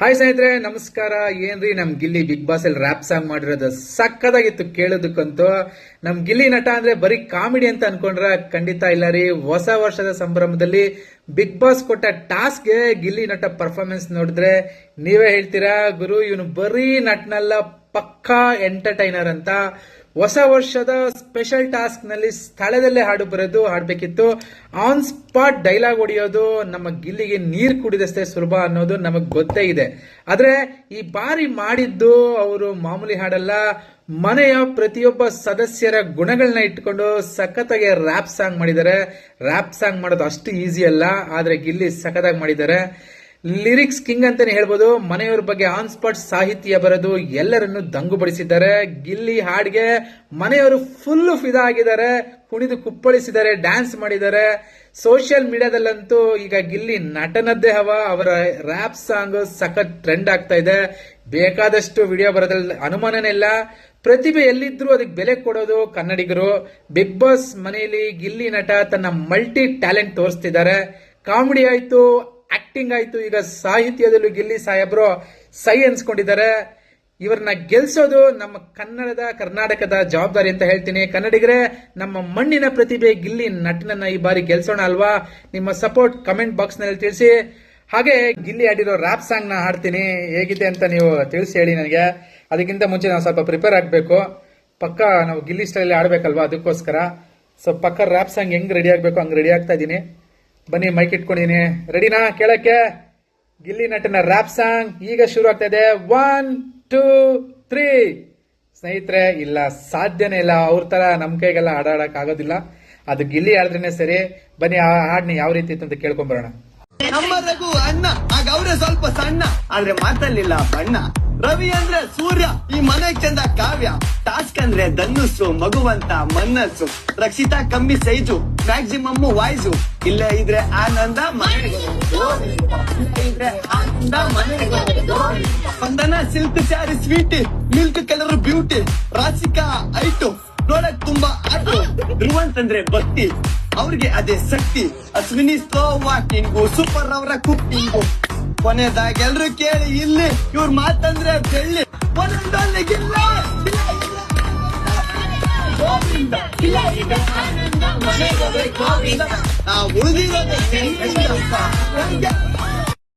Hi ಸ್ನೇಹಿತರೆ, ನಮಸ್ಕಾರ. ಏನ್ರಿ ನಮ್ ಗಿಲ್ಲಿ ಬಿಗ್ ಬಾಸ್ ಅಲ್ಲಿ ರ್ಯಾಪ್ ಸಾಂಗ್ ಮಾಡಿರೋದು? ಸಕ್ಕದಾಗಿತ್ತು ಕೇಳೋದಕ್ಕಂತೂ. ನಮ್ ಗಿಲ್ಲಿ ನಟ ಅಂದ್ರೆ ಬರೀ ಕಾಮಿಡಿ ಅಂತ ಅನ್ಕೊಂಡ್ರ ಖಂಡಿತ ಇಲ್ಲ ರೀ. ಹೊಸ ವರ್ಷದ ಸಂಭ್ರಮದಲ್ಲಿ ಬಿಗ್ ಬಾಸ್ ಕೊಟ್ಟ ಟಾಸ್ಕ್ಗೆ ಗಿಲ್ಲಿ ನಟ ಪರ್ಫಾರ್ಮೆನ್ಸ್ ನೋಡಿದ್ರೆ ನೀವೇ ಹೇಳ್ತೀರಾ, ಗುರು, ಇವನು ಬರೀ ನಟ್ನಲ್ಲ, ಪಕ್ಕಾ ಎಂಟರ್ಟೈನರ್ ಅಂತ. ಹೊಸ ವರ್ಷದ ಸ್ಪೆಷಲ್ ಟಾಸ್ಕ್ನಲ್ಲಿ ಸ್ಥಳದಲ್ಲೇ ಹಾಡು ಬರೋದು, ಹಾಡಬೇಕಿತ್ತು. ಆನ್ ಸ್ಪಾಟ್ ಡೈಲಾಗ್ ಹೊಡೆಯೋದು, ನಮ್ಮ ಗಿಲ್ಲಿಗೆ ನೀರ್ ಕುಡಿದಷ್ಟೇ ಸುಲಭ ಅನ್ನೋದು ನಮಗ್ ಗೊತ್ತೇ ಇದೆ. ಆದ್ರೆ ಈ ಬಾರಿ ಮಾಡಿದ್ದು ಅವರು ಮಾಮೂಲಿ ಹಾಡಲ್ಲ. ಮನೆಯ ಪ್ರತಿಯೊಬ್ಬ ಸದಸ್ಯರ ಗುಣಗಳನ್ನ ಇಟ್ಕೊಂಡು ಸಖತ್ತಾಗಿ ರ್ಯಾಪ್ ಸಾಂಗ್ ಮಾಡಿದ್ದಾರೆ. ರ್ಯಾಪ್ ಸಾಂಗ್ ಮಾಡೋದು ಅಷ್ಟು ಈಸಿ ಅಲ್ಲ, ಆದ್ರೆ ಗಿಲ್ಲಿ ಸಖತ್ತಾಗಿ ಮಾಡಿದ್ದಾರೆ. ಲಿರಿಕ್ಸ್ ಕಿಂಗ್ ಅಂತಾನೆ ಹೇಳ್ಬೋದು. ಮನೆಯವ್ರ ಬಗ್ಗೆ ಆನ್ ಸ್ಪಾಟ್ ಸಾಹಿತ್ಯ ಬರೆದು ಎಲ್ಲರನ್ನು ದಂಗುಬಡಿಸಿದ್ದಾರೆ ಗಿಲ್ಲಿ ಹಾಡ್ಗೆ ಮನೆಯವರು ಫುಲ್ ಫಿದಾ ಆಗಿದ್ದಾರೆ ಕುಣಿದು ಕುಪ್ಪಳಿಸಿದ್ದಾರೆ ಡ್ಯಾನ್ಸ್ ಮಾಡಿದ್ದಾರೆ. ಸೋಷಿಯಲ್ ಮೀಡಿಯಾದಲ್ಲಂತೂ ಈಗ ಗಿಲ್ಲಿ ನಟನದ್ದೇ ಹವ. ಅವರ ರ್ಯಾಪ್ ಸಾಂಗ್ ಸಖತ್ ಟ್ರೆಂಡ್ ಆಗ್ತಾ ಇದೆ. ಬೇಕಾದಷ್ಟು ವಿಡಿಯೋ ಬರೋದ್ರಲ್ಲಿ ಅನುಮಾನನೇ ಇಲ್ಲ. ಪ್ರತಿಭೆ ಎಲ್ಲಿದ್ರು ಅದಕ್ಕೆ ಬೆಲೆ ಕೊಡೋದು ಕನ್ನಡಿಗರು. ಬಿಗ್ ಬಾಸ್ ಮನೆಯಲ್ಲಿ ಗಿಲ್ಲಿ ನಟ ತನ್ನ ಮಲ್ಟಿ ಟ್ಯಾಲೆಂಟ್ ತೋರಿಸ್ತಿದ್ದಾರೆ. ಕಾಮಿಡಿ ಆಯ್ತು ಆಕ್ಟಿಂಗ್ ಆಯ್ತು. ಈಗ ಸಾಹಿತ್ಯದಲ್ಲೂ ಗಿಲ್ಲಿ ಸಾಹೇಬ್ರು ಸೈ ಅನ್ಸ್ಕೊಂಡಿದ್ದಾರೆ ಇವ್ರನ್ನ ಗೆಲ್ಸೋದು ನಮ್ಮ ಕನ್ನಡದ, ಕರ್ನಾಟಕದ ಜವಾಬ್ದಾರಿ ಅಂತ ಹೇಳ್ತೀನಿ. ಕನ್ನಡಿಗರೇ, ನಮ್ಮ ಮಣ್ಣಿನ ಪ್ರತಿಭೆ ಗಿಲ್ಲಿ ನಟನನ್ನ ಈ ಬಾರಿ ಗೆಲ್ಸೋಣ ಅಲ್ವಾ? ನಿಮ್ಮ ಸಪೋರ್ಟ್ ಕಮೆಂಟ್ ಬಾಕ್ಸ್ನಲ್ಲಿ ತಿಳಿಸಿ. ಹಾಗೆ ಗಿಲ್ಲಿ ಆಡಿರೋ ರ್ಯಾಪ್ ಸಾಂಗ್ನ ಹಾಡ್ತೀನಿ. ಹೇಗಿದೆ ಅಂತ ನೀವು ತಿಳಿಸಿ ಹೇಳಿ ನನಗೆ. ಅದಕ್ಕಿಂತ ಮುಂಚೆ ನಾವು ಸ್ವಲ್ಪ ಪ್ರಿಪೇರ್ ಆಗಬೇಕು. ಪಕ್ಕ ನಾವು ಗಿಲ್ಲಿ ಸ್ಟೈಲ್ ಆಡ್ಬೇಕಲ್ವಾ ಅದಕ್ಕೋಸ್ಕರ. ಸೊ ಪಕ್ಕ ರ್ಯಾಪ್ ಸಾಂಗ್ ಹೆಂಗ್ ರೆಡಿ ಆಗಬೇಕು, ಹಂಗ್ ರೆಡಿ ಆಗ್ತಾ ಇದ್ದೀನಿ. ಬನ್ನಿ ಮೈಕ್ ಇಟ್ಕೊಂಡಿದ್ದೀನಿ ರೆಡಿನಾ ಕೇಳಕ್ಕೆ? ಗಿಲ್ಲಿ ನಟನ ರ್ಯಾಪ್ ಸಾಂಗ್ ಈಗ ಶುರು ಆಗ್ತಾ ಇದೆ ಒನ್ ಟೂ ತ್ರೀ ಸ್ನೇಹಿತರೆ, ಇಲ್ಲ, ಸಾಧ್ಯನೇ ಇಲ್ಲ. ಅವ್ರ ತರ ನಮ್ ಕೈಗೆಲ್ಲ ಆಡಾಡಕ್ ಆಗೋದಿಲ್ಲ. ಅದು ಗಿಲ್ಲಿ ಆಡಿದ್ರೇನೆ ಸರಿ. ಬನ್ನಿ ಆ ಹಾಡ್ನ ಯಾವ ರೀತಿ ಇತ್ತು ಅಂತ ಕೇಳ್ಕೊಂಬರೋಣ ನಮ್ಮ ರಘು ಅಣ್ಣ, ಆಗ ಅವ್ರೆ ಸ್ವಲ್ಪ ಸಣ್ಣ. ಆದ್ರೆ ಮಾತಲ್ಲಿಲ್ಲ ಬಣ್ಣ. ರವಿ ಅಂದ್ರೆ ಸೂರ್ಯ, ಈ ಮನೆ ಚಂದ ಕಾವ್ಯ. ಟಾಸ್ಕ್ ಅಂದ್ರೆ ಧನುಸ್ಸು, ಮಗುವಂತ ಮನ್ನಸ್ಸು ರಕ್ಷಿತಾ, ಕಮ್ಮಿ ಸೈಜು. ಮ್ಯಾಕ್ಸಿಮಮ್ ವಾಯ್ಸು ಇಲ್ಲ ಇದ್ರೆ ಆನಂದ, ಮನೆಗೆ. ಇದ್ರೆ ಆನಂದ. Spandana silk sari sweet milk colour beauty Rasika ಐಟು ನೋಡಕ್ ತುಂಬಾ ಆಟು ಧ್ರುವಂತ್ ಅಂದ್ರೆ ಭಕ್ತಿ. ಅವ್ರಿಗೆ ಅದೇ ಶಕ್ತಿ. ಅಶ್ವಿನಿ ಸ್ಲೋ ವಾಕಿಂಗು ಸೂಪರ್ ಅವರ ಕುಕ್ಕಿಂಗು ಕೊನೆದಾಗ ಎಲ್ರು ಕೇಳಿ, ಇಲ್ಲಿ ಇವ್ರ ಮಾತಂದ್ರೆ ಬೆಳ್ಳಿ. ಒಂದೊಂದೊಂದು ಗಿಲ್ಲ ನಾವು ಉಳಿದಿರೋದು